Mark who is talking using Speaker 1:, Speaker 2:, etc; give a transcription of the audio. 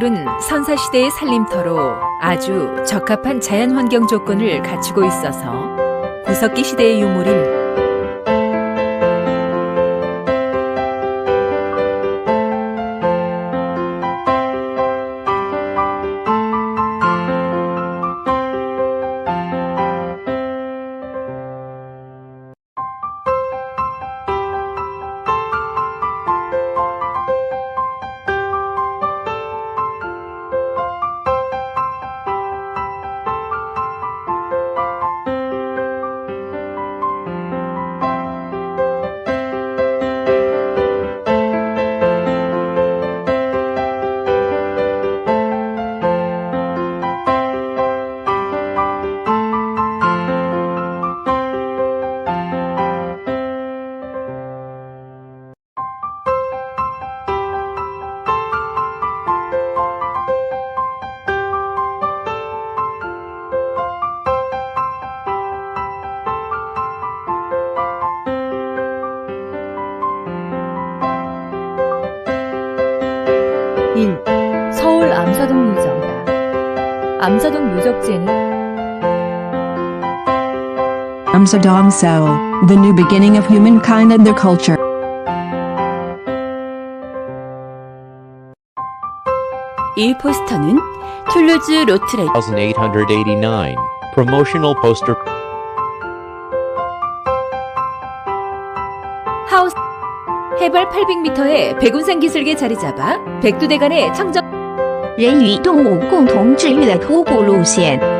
Speaker 1: 서울은 선사시대의 살림터로 아주 적합한 자연환경 조건을 갖추고 있어서 구석기 시대의 유물을
Speaker 2: 1. 서울 암서동 유적이다. 암서동 유적지에는
Speaker 3: Amsterdam Seoul, the new beginning of humankind and their culture.
Speaker 4: 이 포스터는 툴루즈 로트렉
Speaker 5: 1889 promotional poster
Speaker 1: 하우스 해발 800m의 백운산 기슭에 자리 잡아 백두대간의 청정
Speaker 6: 人与动物共同治愈的徒步路线。